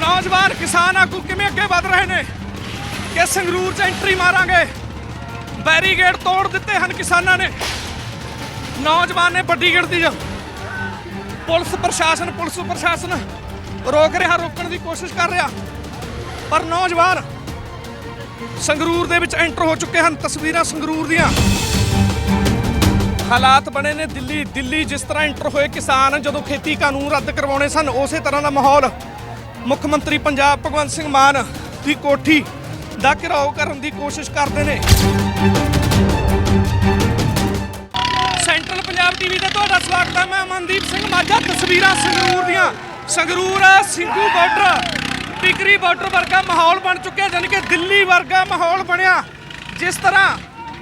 ਨੌਜਵਾਨ ਕਿਸਾਨ ਆਗੂ ਕਿਵੇਂ ਅੱਗੇ ਵਧ ਰਹੇ ਨੇ? ਕਿ ਸੰਗਰੂਰ 'ਚ ਐਂਟਰੀ ਮਾਰਾਂਗੇ? ਬੈਰੀਗੇਡ ਤੋੜ ਦਿੱਤੇ ਹਨ ਕਿਸਾਨਾਂ ਨੇ। ਨੌਜਵਾਨ ਨੇ ਵੱਡੀ ਗਿਣਤੀ 'ਚ। ਪੁਲਿਸ ਪ੍ਰਸ਼ਾਸਨ ਪੁਲਿਸ ਪ੍ਰਸ਼ਾਸਨ ਰੋਕ ਰਿਹਾ, ਰੋਕਣ ਦੀ ਕੋਸ਼ਿਸ਼ ਕਰ ਰਿਹਾ। ਪਰ ਨੌਜਵਾਨ ਸੰਗਰੂਰ ਦੇ ਵਿੱਚ ਐਂਟਰ ਹੋ ਚੁੱਕੇ ਹਨ। ਤਸਵੀਰਾਂ ਸੰਗਰੂਰ ਦੀਆਂ। ਹਾਲਾਤ ਬਣੇ ਨੇ ਦਿੱਲੀ। ਦਿੱਲੀ ਜਿਸ ਤਰ੍ਹਾਂ ਐਂਟਰ ਹੋਏ ਕਿਸਾਨ ਜਦੋਂ ਖੇਤੀ ਕਾਨੂੰਨ ਰੱਦ ਕਰਵਾਉਣੇ ਸਨ, ਉਸੇ ਤਰ੍ਹਾਂ ਦਾ ਮਾਹੌਲ ਮੁੱਖ ਮੰਤਰੀ ਪੰਜਾਬ ਭਗਵੰਤ ਸਿੰਘ ਮਾਨ ਦੀ ਕੋਠੀ ਦਾ ਘਿਰਾਓ ਕਰਨ ਦੀ ਕੋਸ਼ਿਸ਼ ਕਰਦੇ ਨੇ। ਸੈਂਟਰਲ ਪੰਜਾਬ ਟੀਵੀ ਤੇ ਤੁਹਾਡਾ ਸਵਾਗਤ ਹੈ। ਮੈਂ ਮਨਦੀਪ ਸਿੰਘ ਮਾਝਾ। ਤਸਵੀਰਾਂ ਸੰਗਰੂਰ ਦੀਆਂ। ਸੰਗਰੂਰ ਆ ਸਿੰਘੂ ਬਾਰਡਰ। ਟਿਕਰੀ ਬਾਰਡਰ ਵਰਗਾ ਮਾਹੌਲ ਬਣ ਚੁੱਕਿਆ, ਜਾਣੀ ਕਿ ਦਿੱਲੀ ਵਰਗਾ ਮਾਹੌਲ ਬਣਿਆ। ਜਿਸ ਤਰ੍ਹਾਂ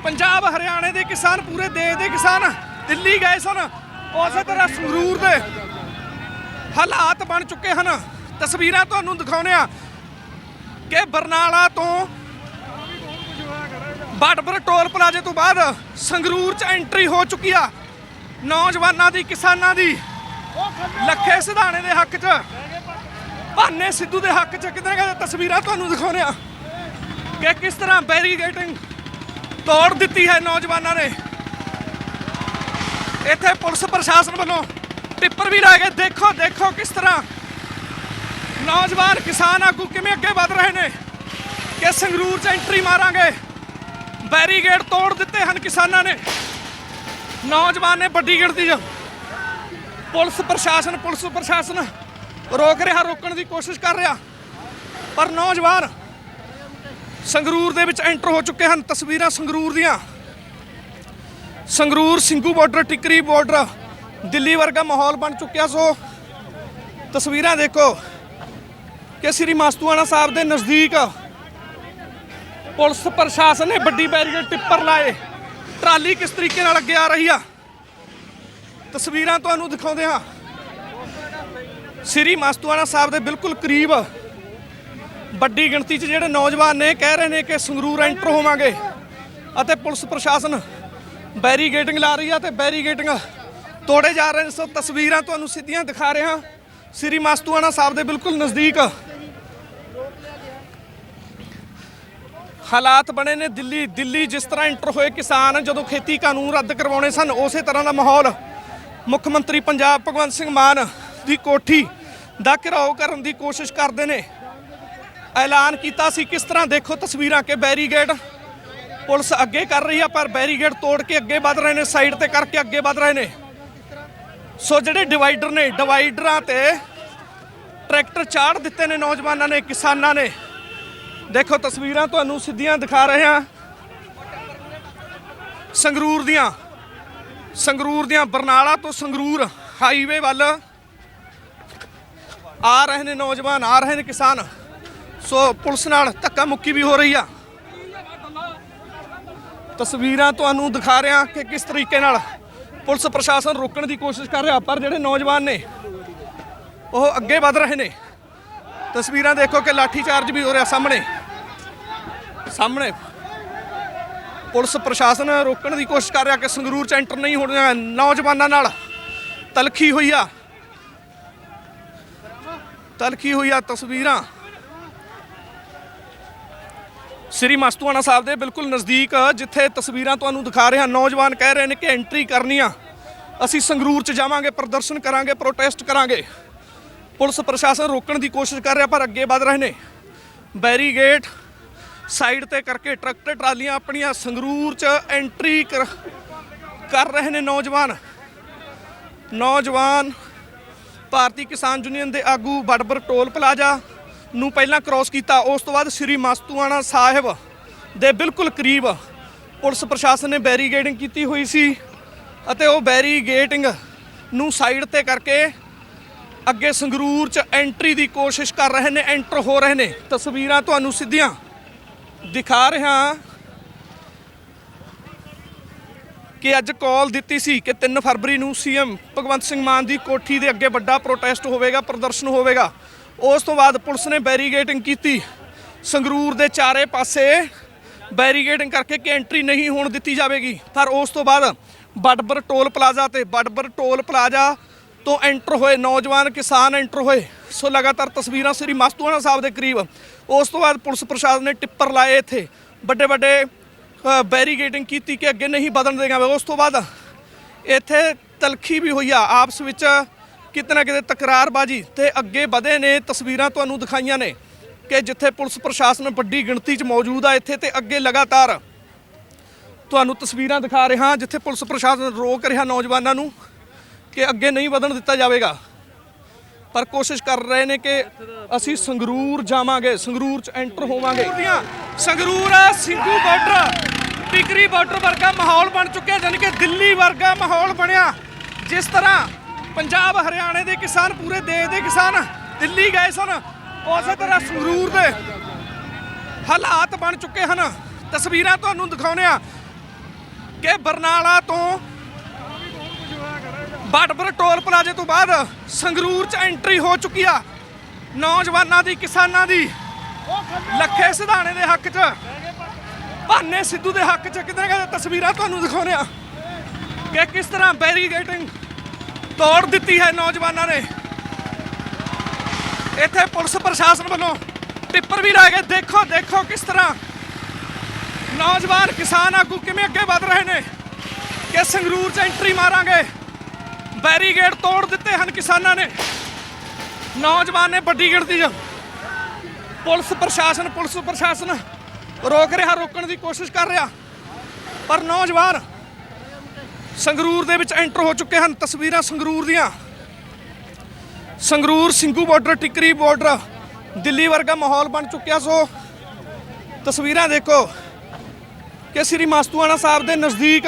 ਪੰਜਾਬ, ਹਰਿਆਣੇ ਦੇ ਕਿਸਾਨ ਪੂਰੇ ਦੇਸ਼ ਦੇ ਕਿਸਾਨ ਦਿੱਲੀ ਗਏ ਸਨ। ਉਸੇ ਤਰ੍ਹਾਂ ਸੰਗਰੂਰ ਦੇ ਹਾਲਾਤ ਬਣ ਚੁੱਕੇ ਹਨ। ਤਸਵੀਰਾਂ ਤੁਹਾਨੂੰ ਦਿਖਾਉਂਦੇ ਆ ਕਿ ਬਰਨਾਲਾ ਤੋਂ ਬਾਟਪੁਰ ਟੋਲ ਪਲਾਜ਼ੇ ਤੋਂ ਬਾਅਦ ਸੰਗਰੂਰ ਚ ਐਂਟਰੀ ਹੋ ਚੁੱਕੀ ਆ। ਨੌਜਵਾਨਾਂ ਦੀ, ਕਿਸਾਨਾਂ ਦੀ। ਲੱਖੇ ਸਿਧਾਣੇ ਦੇ ਹੱਕ 'ਚ, ਭਾਨੇ ਸਿੱਧੂ ਦੇ ਹੱਕ 'ਚ ਕਿਤੇ ਨਾ ਤਸਵੀਰਾਂ ਤੁਹਾਨੂੰ ਦਿਖਾਉਂਦੇ ਆ ਕਿ ਕਿਸ ਤਰ੍ਹਾਂ ਬੈਰੀਗੇਟਿੰਗ ਤੋੜ ਦਿੱਤੀ ਹੈ ਨੌਜਵਾਨਾਂ ਨੇ। ਇੱਥੇ ਪੁਲਿਸ ਪ੍ਰਸ਼ਾਸਨ ਵੱਲੋਂ ਟਿੱਪਰ ਵੀ ਲਾ ਕੇ ਦੇਖੋ ਦੇਖੋ ਕਿਸ ਤਰ੍ਹਾਂ ਨੌਜਵਾਨ ਕਿਸਾਨ ਆਗੂ ਕਿਵੇਂ ਅੱਗੇ ਵਧ ਰਹੇ ਨੇ? ਕਿ ਸੰਗਰੂਰ 'ਚ ਐਂਟਰੀ ਮਾਰਾਂਗੇ? ਬੈਰੀਗੇਡ ਤੋੜ ਦਿੱਤੇ ਹਨ ਕਿਸਾਨਾਂ ਨੇ। ਨੌਜਵਾਨ ਨੇ ਵੱਡੀ ਗਿਣਤੀ 'ਚ। ਪੁਲਿਸ ਪ੍ਰਸ਼ਾਸਨ ਪੁਲਿਸ ਪ੍ਰਸ਼ਾਸਨ ਰੋਕ ਰਿਹਾ, ਰੋਕਣ ਦੀ ਕੋਸ਼ਿਸ਼ ਕਰ ਰਿਹਾ। ਪਰ ਨੌਜਵਾਨ ਸੰਗਰੂਰ ਦੇ ਵਿੱਚ ਐਂਟਰ ਹੋ ਚੁੱਕੇ ਹਨ। ਤਸਵੀਰਾਂ ਸੰਗਰੂਰ ਦੀਆਂ। ਸੰਗਰੂਰ ਸਿੰਘੂ ਬਾਰਡਰ ਟਿਕਰੀ ਬਾਰਡਰ ਦਿੱਲੀ ਵਰਗਾ ਮਾਹੌਲ ਬਣ ਚੁੱਕਿਆ ਸੋ ਤਸਵੀਰਾਂ ਦੇਖੋ। ਕਿ ਸ੍ਰੀ ਮਾਸਤੂਆਣਾ ਸਾਹਿਬ ਦੇ ਨਜ਼ਦੀਕ ਪੁਲਿਸ ਪ੍ਰਸ਼ਾਸਨ ਨੇ ਵੱਡੀ ਬੈਰੀਕੇਡ ਟਿੱਪਰ ਲਾਏ। ਟਰਾਲੀ ਕਿਸ ਤਰੀਕੇ ਨਾਲ ਅੱਗੇ ਆ ਰਹੀ ਆ? ਤਸਵੀਰਾਂ ਤੁਹਾਨੂੰ ਦਿਖਾਉਂਦੇ ਹਾਂ। ਸ੍ਰੀ ਮਾਸਤੂਆਣਾ ਸਾਹਿਬ ਦੇ ਬਿਲਕੁਲ ਕਰੀਬ ਵੱਡੀ ਗਿਣਤੀ 'ਚ ਜਿਹੜੇ ਨੌਜਵਾਨ ਨੇ, ਕਹਿ ਰਹੇ ਨੇ ਕਿ ਸੰਗਰੂਰ ਐਂਟਰ ਹੋਵਾਂਗੇ ਅਤੇ ਪੁਲਿਸ ਪ੍ਰਸ਼ਾਸਨ ਬੈਰੀਗੇਟਿੰਗ ਲਾ ਰਹੀ ਆ ਤੇ ਬੈਰੀਗੇਟਿੰਗ ਤੋੜੇ ਜਾ ਰਹੇ ਨੇ। ਸੋ ਤਸਵੀਰਾਂ ਤੁਹਾਨੂੰ ਸਿੱਧੀਆਂ ਦਿਖਾ ਰਿਹਾ ਸ੍ਰੀ ਮਾਸਤੂਆਣਾ ਸਾਹਿਬ ਦੇ ਬਿਲਕੁਲ ਨਜ਼ਦੀਕ ਹਾਲਾਤ ਬਣੇ ਨੇ ਦਿੱਲੀ ਦਿੱਲੀ ਜਿਸ ਤਰ੍ਹਾਂ ਇੰਟਰ ਹੋਏ ਕਿਸਾਨ ਜਦੋਂ ਖੇਤੀ ਕਾਨੂੰਨ ਰੱਦ ਕਰਵਾਉਣੇ ਸਨ, ਉਸੇ ਤਰ੍ਹਾਂ ਦਾ ਮਾਹੌਲ ਮੁੱਖ ਮੰਤਰੀ ਪੰਜਾਬ ਭਗਵੰਤ ਸਿੰਘ ਮਾਨ ਦੀ ਕੋਠੀ ਦਾ ਘਿਰਾਓ ਕਰਨ ਦੀ ਕੋਸ਼ਿਸ਼ ਕਰਦੇ ਨੇ। ਐਲਾਨ ਕੀਤਾ ਸੀ ਕਿਸ ਤਰ੍ਹਾਂ ਦੇਖੋ ਤਸਵੀਰਾਂ ਕਿ ਬੈਰੀਗੇਡ ਪੁਲਿਸ ਅੱਗੇ ਕਰ ਰਹੀ ਆ, ਪਰ ਬੈਰੀਗੇਡ ਤੋੜ ਕੇ ਅੱਗੇ ਵਧ ਰਹੇ ਨੇ, ਸਾਈਡ ਤੇ ਕਰਕੇ ਅੱਗੇ ਵਧ ਰਹੇ ਨੇ। ਸੋ ਜਿਹੜੇ ਡਿਵਾਈਡਰ ਨੇ, ਡਿਵਾਈਡਰਾਂ ਤੇ ਟਰੈਕਟਰ ਚਾੜ ਦਿੱਤੇ ਨੇ ਨੌਜਵਾਨਾਂ ਨੇ, ਕਿਸਾਨਾਂ ਨੇ। ਦੇਖੋ ਤਸਵੀਰਾਂ ਤੁਹਾਨੂੰ ਸਿੱਧੀਆਂ ਦਿਖਾ ਰਹੇ ਹਾਂ। ਸੰਗਰੂਰ ਦੀਆਂ। ਸੰਗਰੂਰ ਦੀਆਂ ਬਰਨਾਲਾ ਤੋਂ ਸੰਗਰੂਰ ਹਾਈਵੇ ਵੱਲ ਆ ਰਹੇ ਨੇ ਨੌਜਵਾਨ, ਆ ਰਹੇ ਨੇ ਕਿਸਾਨ। ਸੋ ਪੁਲਿਸ ਨਾਲ ਧੱਕਾ ਮੁੱਕੀ ਵੀ ਹੋ ਰਹੀ ਆ। ਤਸਵੀਰਾਂ ਤੁਹਾਨੂੰ ਦਿਖਾ ਰਿਹਾ ਕਿ ਕਿਸ ਤਰੀਕੇ ਨਾਲ ਪੁਲਿਸ ਪ੍ਰਸ਼ਾਸਨ ਰੋਕਣ ਦੀ ਕੋਸ਼ਿਸ਼ ਕਰ ਰਿਹਾ, ਪਰ ਜਿਹੜੇ ਨੌਜਵਾਨ ਨੇ, ਉਹ ਅੱਗੇ ਵਧ ਰਹੇ ਨੇ। ਤਸਵੀਰਾਂ ਦੇਖੋ ਕਿ ਲਾਠੀ ਚਾਰਜ ਵੀ ਹੋ ਰਿਹਾ ਸਾਹਮਣੇ। ਸਾਹਮਣੇ। ਪੁਲਿਸ ਪ੍ਰਸ਼ਾਸਨ ਰੋਕਣ ਦੀ ਕੋਸ਼ਿਸ਼ ਕਰ ਰਿਹਾ ਕਿ ਸੰਗਰੂਰ ਚ ਐਂਟਰ ਨਹੀਂ ਹੋਣਾ ਨੌਜਵਾਨਾਂ ਨਾਲ। ਤਲਖੀ ਹੋਈ ਆ। ਤਲਖੀ ਹੋਈ ਆ ਤਸਵੀਰਾਂ। ਸ੍ਰੀ ਮਸਤੂਆਣਾ ਸਾਹਿਬ ਦੇ ਬਿਲਕੁਲ ਨਜ਼ਦੀਕ, ਜਿੱਥੇ ਤਸਵੀਰਾਂ ਤੁਹਾਨੂੰ ਦਿਖਾ ਰਹੇ ਹਾਂ ਨੌਜਵਾਨ ਕਹਿ ਰਹੇ ਨੇ ਕਿ ਐਂਟਰੀ ਕਰਨੀ ਆ ਅਸੀਂ ਸੰਗਰੂਰ ਚ ਜਾਵਾਂਗੇ, ਪ੍ਰਦਰਸ਼ਨ ਕਰਾਂਗੇ ਪ੍ਰੋਟੈਸਟ ਕਰਾਂਗੇ। ਪੁਲਿਸ ਪ੍ਰਸ਼ਾਸਨ ਰੋਕਣ ਦੀ ਕੋਸ਼ਿਸ਼ ਕਰ ਰਿਹਾ, ਪਰ ਅੱਗੇ ਵਧ ਰਹੇ ਨੇ। ਬੈਰੀਗੇਟ ਸਾਈਡ ਤੇ ਕਰਕੇ ਟਰੈਕਟਰ ਟਰਾਲੀਆਂ ਆਪਣੀਆਂ ਸੰਗਰੂਰ ਚ ਐਂਟਰੀ ਕਰ ਕਰ ਰਹੇ ਨੇ ਨੌਜਵਾਨ। ਨੌਜਵਾਨ ਭਾਰਤੀ ਕਿਸਾਨ ਯੂਨੀਅਨ ਦੇ ਆਗੂ ਬੜਬਰ ਟੋਲ ਪਲਾਜ਼ਾ ਨੂੰ ਪਹਿਲਾਂ ਕ੍ਰਾਸ ਕੀਤਾ। ਉਸ ਤੋਂ ਬਾਅਦ ਸ੍ਰੀ ਮਸਤੂਆਣਾ ਸਾਹਿਬ ਦੇ ਬਿਲਕੁਲ ਕਰੀਬ ਪੁਲਿਸ ਪ੍ਰਸ਼ਾਸਨ ਨੇ ਬੈਰੀਗੇਡਿੰਗ ਕੀਤੀ ਹੋਈ ਸੀ ਅਤੇ ਉਹ ਬੈਰੀਗੇਟਿੰਗ ਨੂੰ ਸਾਈਡ ਤੇ ਕਰਕੇ ਅੱਗੇ ਸੰਗਰੂਰ ਚ ਐਂਟਰੀ ਦੀ ਕੋਸ਼ਿਸ਼ ਕਰ ਰਹੇ ਨੇ, ਐਂਟਰ ਹੋ ਰਹੇ ਨੇ। ਤਸਵੀਰਾਂ ਤੁਹਾਨੂੰ ਸਿੱਧੀਆਂ ਦਿਖਾ ਰਿਹਾ ਕਿ ਅੱਜ ਕਾਲ ਦਿੱਤੀ ਸੀ ਕਿ 3 ਫਰਵਰੀ ਨੂੰ ਸੀਐਮ ਭਗਵੰਤ ਸਿੰਘ ਮਾਨ ਦੀ ਕੋਠੀ ਦੇ ਅੱਗੇ ਵੱਡਾ ਪ੍ਰੋਟੈਸਟ ਹੋਵੇਗਾ, ਪ੍ਰਦਰਸ਼ਨ ਹੋਵੇਗਾ। ਉਸ ਤੋਂ ਬਾਅਦ ਪੁਲਿਸ ਨੇ ਬੈਰੀਗੇਟਿੰਗ ਕੀਤੀ। ਸੰਗਰੂਰ ਦੇ ਚਾਰੇ ਪਾਸੇ ਬੈਰੀਗੇਟਿੰਗ ਕਰਕੇ ਕਿ ਐਂਟਰੀ ਨਹੀਂ ਹੋਣ ਦਿੱਤੀ ਜਾਵੇਗੀ। ਪਰ ਉਸ ਤੋਂ ਬਾਅਦ ਬੜਬਰ ਟੋਲ ਪਲਾਜ਼ਾ ਤੇ ਬੜਬਰ ਟੋਲ ਪਲਾਜ਼ਾ ਤੋਂ ਐਂਟਰ ਹੋਏ ਨੌਜਵਾਨ ਕਿਸਾਨ ਐਂਟਰ ਹੋਏ। ਸੋ ਲਗਾਤਾਰ ਤਸਵੀਰਾਂ ਸ੍ਰੀ ਮਸਤੂਆਣਾ ਸਾਹਿਬ ਦੇ ਕਰੀਬ ਉਸ ਤੋਂ ਬਾਅਦ ਪੁਲਿਸ ਪ੍ਰਸ਼ਾਸਨ ਨੇ ਟਿੱਪਰ ਲਾਏ ਇੱਥੇ। ਵੱਡੇ ਵੱਡੇ ਬੈਰੀਗੇਟਿੰਗ ਕੀਤੀ ਕਿ ਅੱਗੇ ਨਹੀਂ ਵਧਣ ਦੇਗਾ ਉਸ ਤੋਂ ਬਾਅਦ ਇੱਥੇ ਤਲਖੀ ਵੀ ਹੋਈ ਆ, ਆਪਸ ਵਿੱਚ ਕਿਤੇ ਨਾ ਕਿਤੇ ਤਕਰਾਰਬਾਜੀ ਤੇ ਅੱਗੇ ਵਧੇ ਨੇ ਤਸਵੀਰਾਂ ਤੁਹਾਨੂੰ ਦਿਖਾਈਆਂ ਨੇ ਕਿ ਜਿੱਥੇ ਪੁਲਿਸ ਪ੍ਰਸ਼ਾਸਨ ਵੱਡੀ ਗਿਣਤੀ 'ਚ ਮੌਜੂਦ ਆ ਇੱਥੇ ਤੇ ਅੱਗੇ ਲਗਾਤਾਰ ਤੁਹਾਨੂੰ ਤਸਵੀਰਾਂ ਦਿਖਾ ਰਿਹਾ, ਜਿੱਥੇ ਪੁਲਿਸ ਪ੍ਰਸ਼ਾਸਨ ਰੋਕ ਰਿਹਾ ਨੌਜਵਾਨਾਂ ਨੂੰ ਕਿ ਅੱਗੇ ਨਹੀਂ ਵਧਣ ਦਿੱਤਾ ਜਾਵੇਗਾ। ਪਰ ਕੋਸ਼ਿਸ਼ ਕਰ ਰਹੇ ਨੇ ਕਿ ਅਸੀਂ ਸੰਗਰੂਰ ਜਾਵਾਂਗੇ, ਸੰਗਰੂਰ ਚ ਐਂਟਰ ਹੋਵਾਂਗੇ। ਸੰਗਰੂਰ ਆ ਸਿੰਘੂ ਬਾਰਡਰ, ਟਿਕਰੀ ਬਾਰਡਰ ਵਰਗਾ ਮਾਹੌਲ ਬਣ ਚੁੱਕਿਆ ਯਾਨੀ ਕਿ ਦਿੱਲੀ ਵਰਗਾ ਮਾਹੌਲ ਬਣਿਆ। ਜਿਸ ਤਰ੍ਹਾਂ ਪੰਜਾਬ, ਹਰਿਆਣੇ ਦੇ ਕਿਸਾਨ, ਪੂਰੇ ਦੇਸ਼ ਦੇ ਕਿਸਾਨ ਦਿੱਲੀ ਗਏ ਸਨ, ਉਸੇ ਤਰ੍ਹਾਂ ਸੰਗਰੂਰ ਦੇ ਹਾਲਾਤ ਬਣ ਚੁੱਕੇ ਹਨ। ਤਸਵੀਰਾਂ ਤੁਹਾਨੂੰ ਦਿਖਾਉਂਦੇ ਆ ਕਿ ਬਰਨਾਲਾ ਤੋਂ ਬਾਟਬਰ ਟੋਲ ਪਲਾਜ਼ੇ ਤੋਂ ਬਾਅਦ ਸੰਗਰੂਰ ਚ ਐਂਟਰੀ ਹੋ ਚੁੱਕੀ ਆ। ਨੌਜਵਾਨਾਂ ਦੀ, ਕਿਸਾਨਾਂ ਦੀ। ਲੱਖੇ ਸਿਧਾਣੇ ਦੇ ਹੱਕ 'ਚ, ਭਾਨੇ ਸਿੱਧੂ ਦੇ ਹੱਕ 'ਚ ਕਿਤੇ ਨਾ ਤਸਵੀਰਾਂ ਤੁਹਾਨੂੰ ਦਿਖਾਉਂਦੇ ਆ। ਕਿ ਕਿਸ ਤਰ੍ਹਾਂ ਬੈਰੀਗੇਟਿੰਗ ਤੋੜ ਦਿੱਤੀ ਹੈ ਨੌਜਵਾਨਾਂ ਨੇ। ਇੱਥੇ ਪੁਲਿਸ ਪ੍ਰਸ਼ਾਸਨ ਵੱਲੋਂ ਟਿੱਪਰ ਵੀ ਰਹਿ ਗਏ। ਦੇਖੋ ਦੇਖੋ ਕਿਸ ਤਰ੍ਹਾਂ ਨੌਜਵਾਨ ਕਿਸਾਨ ਆਗੂ ਕਿਵੇਂ ਅੱਗੇ ਵਧ ਰਹੇ ਨੇ। ਕਿ ਸੰਗਰੂਰ 'ਚ ਐਂਟਰੀ ਮਾਰਾਂਗੇ। ਬੈਰੀਗੇਡ ਤੋੜ ਦਿੱਤੇ ਹਨ ਕਿਸਾਨਾਂ ਨੇ। ਨੌਜਵਾਨ ਨੇ ਵੱਡੀ ਗਿਣਤੀ 'ਚ। ਪੁਲਿਸ ਪ੍ਰਸ਼ਾਸਨ ਪੁਲਿਸ ਪ੍ਰਸ਼ਾਸਨ ਰੋਕ ਰਿਹਾ, ਰੋਕਣ ਦੀ ਕੋਸ਼ਿਸ਼ ਕਰ ਰਿਹਾ। ਪਰ ਨੌਜਵਾਨ ਸੰਗਰੂਰ ਦੇ ਵਿੱਚ ਐਂਟਰ ਹੋ ਚੁੱਕੇ ਹਨ। ਤਸਵੀਰਾਂ ਸੰਗਰੂਰ ਦੀਆਂ। ਸੰਗਰੂਰ ਸਿੰਘੂ ਬਾਰਡਰ, ਟਿਕਰੀ ਬਾਰਡਰ, ਦਿੱਲੀ ਵਰਗਾ ਮਾਹੌਲ ਬਣ ਚੁੱਕਿਆ। ਸੋ ਤਸਵੀਰਾਂ ਦੇਖੋ ਕਿ ਸ੍ਰੀ ਮਸਤੂਆਣਾ ਸਾਹਿਬ ਦੇ ਨਜ਼ਦੀਕ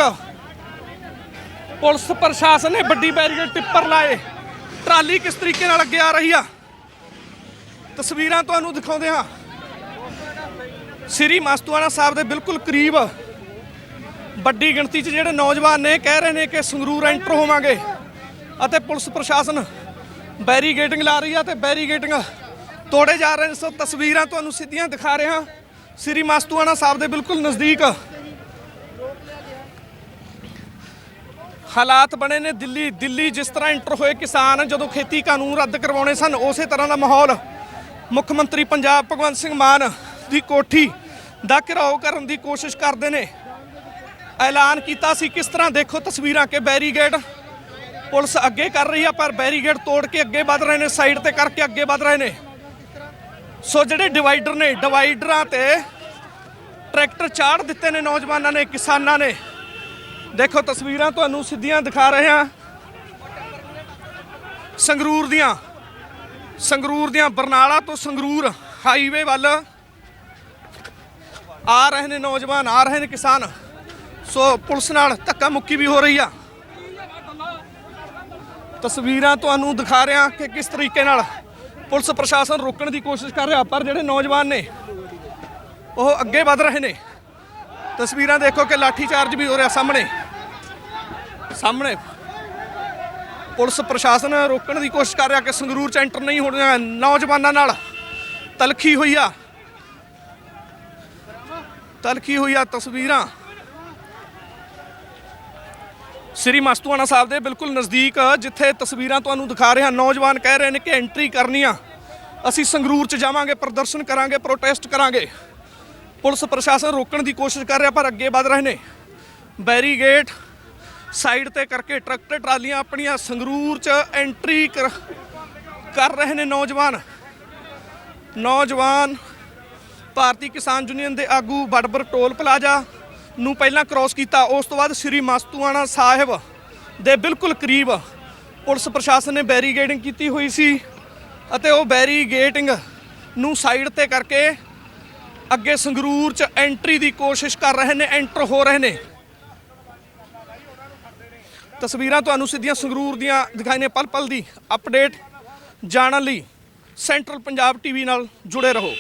ਪੁਲਿਸ ਪ੍ਰਸ਼ਾਸਨ ਨੇ ਵੱਡੀ ਬੈਰੀਕੇਡ ਟਿੱਪਰ ਲਾਏ। ਟਰਾਲੀ ਕਿਸ ਤਰੀਕੇ ਨਾਲ ਅੱਗੇ ਆ ਰਹੀ ਆ? ਤਸਵੀਰਾਂ ਤੁਹਾਨੂੰ ਦਿਖਾਉਂਦੇ ਹਾਂ। ਸ੍ਰੀ ਮਸਤੂਆਣਾ ਸਾਹਿਬ ਦੇ ਬਿਲਕੁਲ ਕਰੀਬ ਵੱਡੀ ਗਿਣਤੀ 'ਚ ਜਿਹੜੇ ਨੌਜਵਾਨ ਨੇ, ਕਹਿ ਰਹੇ ਨੇ ਕਿ ਸੰਗਰੂਰ ਐਂਟਰ ਹੋਵਾਂਗੇ ਅਤੇ ਪੁਲਿਸ ਪ੍ਰਸ਼ਾਸਨ ਬੈਰੀਗੇਟਿੰਗ ਲਾ ਰਹੀ ਆ ਤੇ ਬੈਰੀਗੇਟਿੰਗ ਤੋੜੇ ਜਾ ਰਹੇ ਨੇ। ਸੋ ਤਸਵੀਰਾਂ ਤੁਹਾਨੂੰ ਸਿੱਧੀਆਂ ਦਿਖਾ ਰਿਹਾ। ਸ੍ਰੀ ਮਸਤੂਆਣਾ ਸਾਹਿਬ ਦੇ ਬਿਲਕੁਲ ਨਜ਼ਦੀਕ ਹਾਲਾਤ ਬਣੇ ਨੇ ਦਿੱਲੀ ਦਿੱਲੀ ਜਿਸ ਤਰ੍ਹਾਂ ਐਂਟਰ ਹੋਏ ਕਿਸਾਨ ਜਦੋਂ ਖੇਤੀ ਕਾਨੂੰਨ ਰੱਦ ਕਰਵਾਉਣੇ ਸਨ, ਉਸੇ ਤਰ੍ਹਾਂ ਦਾ ਮਾਹੌਲ ਮੁੱਖ ਮੰਤਰੀ ਪੰਜਾਬ ਭਗਵੰਤ ਸਿੰਘ ਮਾਨ ਦੀ ਕੋਠੀ ਦਾ ਘਿਰਾਓ ਕਰਨ ਦੀ ਕੋਸ਼ਿਸ਼ ਕਰਦੇ ਨੇ। ਐਲਾਨ ਕੀਤਾ ਸੀ ਕਿਸ ਤਰ੍ਹਾਂ ਦੇਖੋ ਤਸਵੀਰਾਂ ਕਿ ਬੈਰੀਗੇਡ ਪੁਲਿਸ ਅੱਗੇ ਕਰ ਰਹੀ ਆ, ਪਰ ਬੈਰੀਗੇਡ ਤੋੜ ਕੇ ਅੱਗੇ ਵਧ ਰਹੇ ਨੇ, ਸਾਈਡ ਤੇ ਕਰਕੇ ਅੱਗੇ ਵਧ ਰਹੇ ਨੇ। ਸੋ ਜਿਹੜੇ ਡਿਵਾਈਡਰ ਨੇ, ਡਿਵਾਈਡਰਾਂ ਤੇ ਟਰੈਕਟਰ ਚਾੜ ਦਿੱਤੇ ਨੇ ਨੌਜਵਾਨਾਂ ਨੇ, ਕਿਸਾਨਾਂ ਨੇ। ਦੇਖੋ ਤਸਵੀਰਾਂ ਤੁਹਾਨੂੰ ਸਿੱਧੀਆਂ ਦਿਖਾ ਰਹੇ ਹਾਂ। ਸੰਗਰੂਰ ਦੀਆਂ। ਸੰਗਰੂਰ ਦੀਆਂ ਬਰਨਾਲਾ ਤੋਂ ਸੰਗਰੂਰ ਹਾਈਵੇ ਵੱਲ ਆ ਰਹੇ ਨੇ ਨੌਜਵਾਨ, ਆ ਰਹੇ ਨੇ ਕਿਸਾਨ। ਸੋ ਪੁਲਿਸ ਨਾਲ ਧੱਕਾ ਮੁੱਕੀ ਵੀ ਹੋ ਰਹੀ ਆ। ਤਸਵੀਰਾਂ ਤੁਹਾਨੂੰ ਦਿਖਾ ਰਿਹਾ ਕਿ ਕਿਸ ਤਰੀਕੇ ਨਾਲ ਪੁਲਿਸ ਪ੍ਰਸ਼ਾਸਨ ਰੋਕਣ ਦੀ ਕੋਸ਼ਿਸ਼ ਕਰ ਰਿਹਾ, ਪਰ ਜਿਹੜੇ ਨੌਜਵਾਨ ਨੇ, ਉਹ ਅੱਗੇ ਵਧ ਰਹੇ ਨੇ। ਤਸਵੀਰਾਂ ਦੇਖੋ ਕਿ ਲਾਠੀ ਚਾਰਜ ਵੀ ਹੋ ਰਿਹਾ ਸਾਹਮਣੇ। ਸਾਹਮਣੇ। ਪੁਲਿਸ ਪ੍ਰਸ਼ਾਸਨ ਰੋਕਣ ਦੀ ਕੋਸ਼ਿਸ਼ ਕਰ ਰਿਹਾ ਕਿ ਸੰਗਰੂਰ ਚ ਐਂਟਰ ਨਹੀਂ ਹੋਣਾ ਨੌਜਵਾਨਾਂ ਨਾਲ ਤਲਖੀ ਹੋਈ ਆ। ਤਲਖੀ ਹੋਈ ਆ ਤਸਵੀਰਾਂ। ਸ੍ਰੀ ਮਸਤੂਆਣਾ ਸਾਹਿਬ ਦੇ ਬਿਲਕੁਲ ਨਜ਼ਦੀਕ, ਜਿੱਥੇ ਤਸਵੀਰਾਂ ਤੁਹਾਨੂੰ ਦਿਖਾ ਰਹੇ ਹਾਂ ਨੌਜਵਾਨ ਕਹਿ ਰਹੇ ਨੇ ਕਿ ਐਂਟਰੀ ਕਰਨੀ ਆ। ਅਸੀਂ ਸੰਗਰੂਰ ਚ ਜਾਵਾਂਗੇ, ਪ੍ਰਦਰਸ਼ਨ ਕਰਾਂਗੇ ਪ੍ਰੋਟੈਸਟ ਕਰਾਂਗੇ। ਪੁਲਿਸ ਪ੍ਰਸ਼ਾਸਨ ਰੋਕਣ ਦੀ ਕੋਸ਼ਿਸ਼ ਕਰ ਰਿਹਾ, ਪਰ ਅੱਗੇ ਵਧ ਰਹੇ ਨੇ। ਬੈਰੀਗੇਟ ਸਾਈਡ ਤੇ ਕਰਕੇ ਟਰੈਕਟਰ ਟਰਾਲੀਆਂ ਆਪਣੀਆਂ ਸੰਗਰੂਰ ਚ ਐਂਟਰੀ ਕਰ ਕਰ ਰਹੇ ਨੇ ਨੌਜਵਾਨ। ਨੌਜਵਾਨ ਭਾਰਤੀ ਕਿਸਾਨ ਯੂਨੀਅਨ ਦੇ ਆਗੂ ਬੜਬਰ ਟੋਲ ਪਲਾਜ਼ਾ ਨੂੰ ਪਹਿਲਾਂ ਕ੍ਰਾਸ ਕੀਤਾ। ਉਸ ਤੋਂ ਬਾਅਦ ਸ੍ਰੀ ਮਸਤੂਆਣਾ ਸਾਹਿਬ ਦੇ ਬਿਲਕੁਲ ਕਰੀਬ ਪੁਲਿਸ ਪ੍ਰਸ਼ਾਸਨ ਨੇ ਬੈਰੀਗੇਡਿੰਗ ਕੀਤੀ ਹੋਈ ਸੀ ਅਤੇ ਉਹ ਬੈਰੀਗੇਟਿੰਗ ਨੂੰ ਸਾਈਡ ਤੇ ਕਰਕੇ ਅੱਗੇ ਸੰਗਰੂਰ ਚ ਐਂਟਰੀ ਦੀ ਕੋਸ਼ਿਸ਼ ਕਰ ਰਹੇ ਨੇ ਐਂਟਰ ਹੋ ਰਹੇ ਨੇ। ਤਸਵੀਰਾਂ ਤੁਹਾਨੂੰ ਸਿੱਧੀਆਂ ਸੰਗਰੂਰ ਦੀਆਂ ਦਿਖਾਈ ਨੇ ਪਲ ਪਲ ਦੀ ਅਪਡੇਟ ਜਾਣਨ ਲਈ ਸੈਂਟਰਲ ਪੰਜਾਬ ਟੀਵੀ ਨਾਲ ਜੁੜੇ ਰਹੋ।